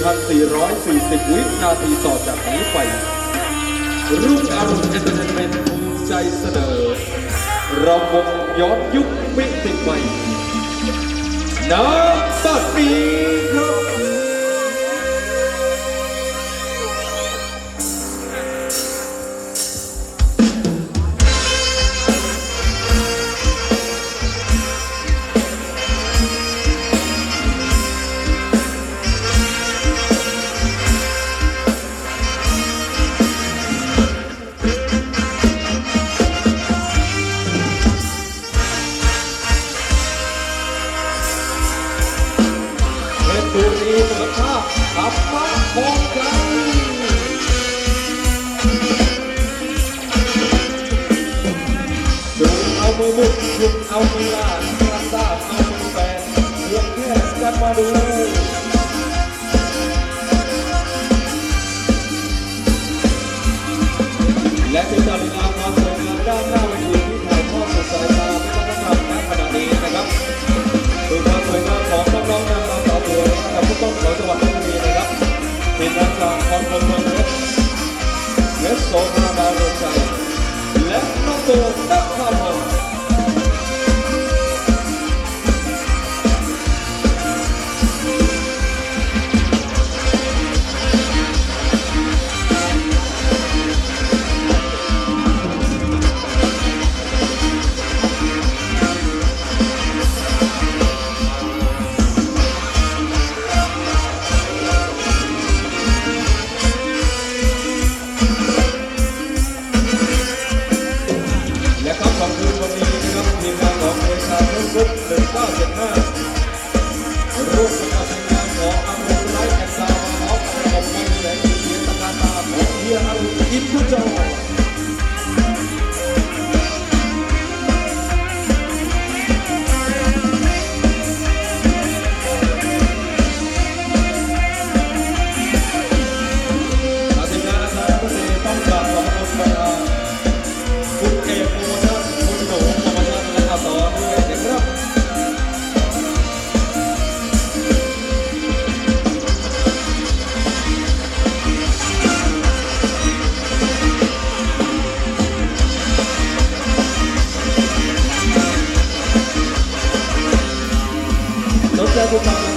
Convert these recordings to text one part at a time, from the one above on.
440 วินาทีต่อจากนี้ไป รุ่งอรุณเอนเตอร์เทนเมนต์ภูมิใจเสนอระบบย้อนยุคมิติใหม่น้ำตัดนี้ บุกหยุกเอามือลานกระซาบเอามือแฟนเพียงแค่กันมาดูและเป็นการงานความสวยงามด้านหน้าเวทีที่ถ่ายทอดสดสายตาไม่ต้องทำณขณะนี้นะครับดูความสวยงามของน้องๆนางรำสาวสวยกับผู้ต้องของจังหวัดลบบุรีนะครับทีมงานจากคอนโดเมืองเพชรเพชรโสภาดาวดวงใจและน้องโบนักข่าว สน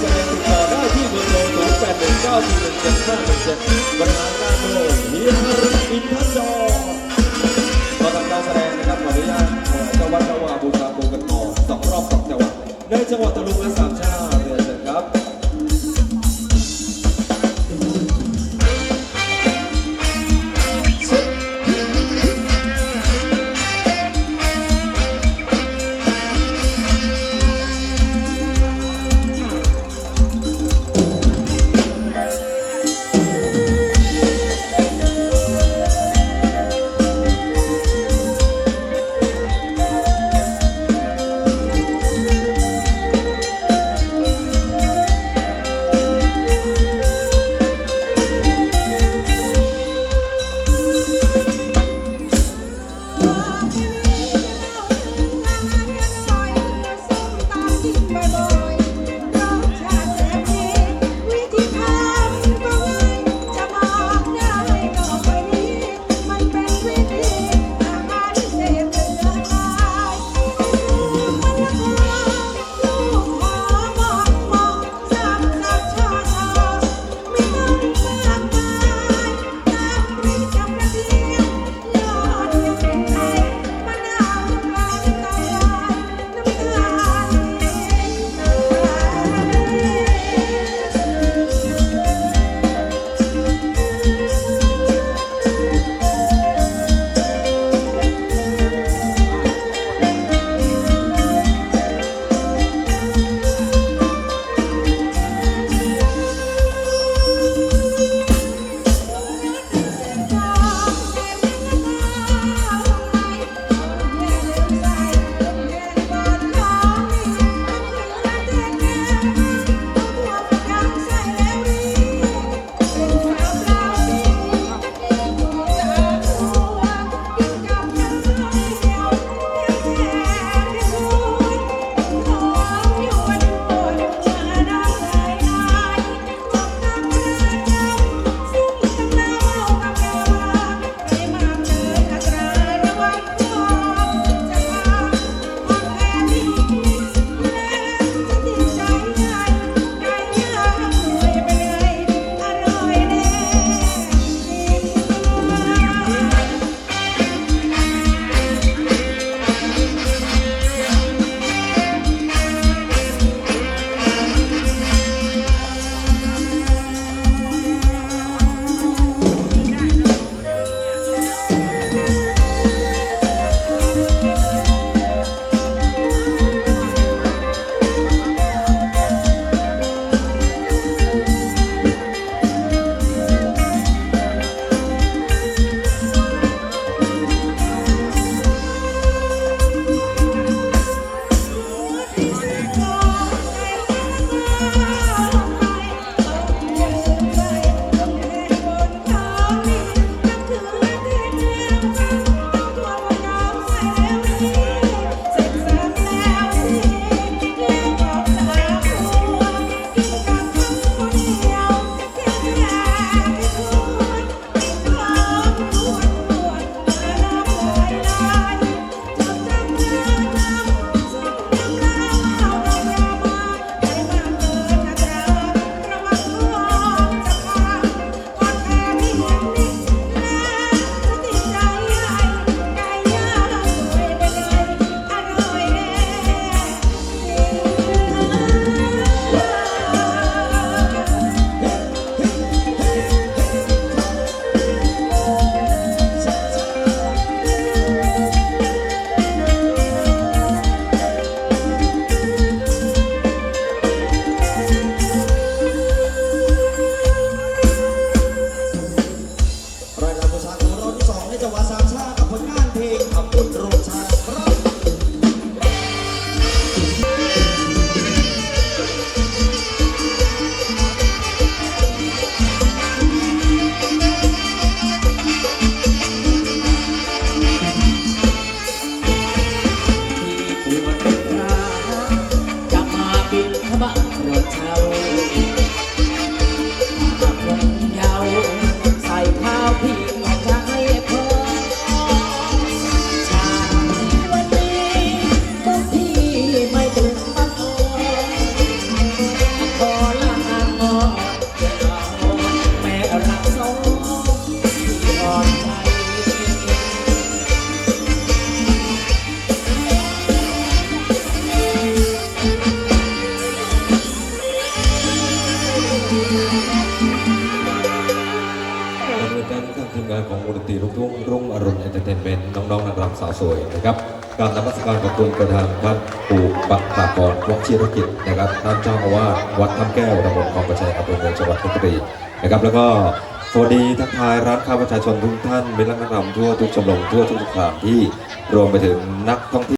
Kita. ารำสาวสวยนะครับการนมัสการขอบคุณประธานพระปู่ปักปากรวัชิรกิจนะครับท่านเจ้าอาวาสวัดท้ำแก้วตำบลคลองประชัยอำเภอเมืองจังหวัดเพชรบุรีนะครับ แล้วก็สวัสดีทักทายร้านค้าประชาชนทุกท่านมิตรนักนำทั่วทุกชมรมทั่วทุกสถานที่รวมไปถึงนักท่องเที่ยว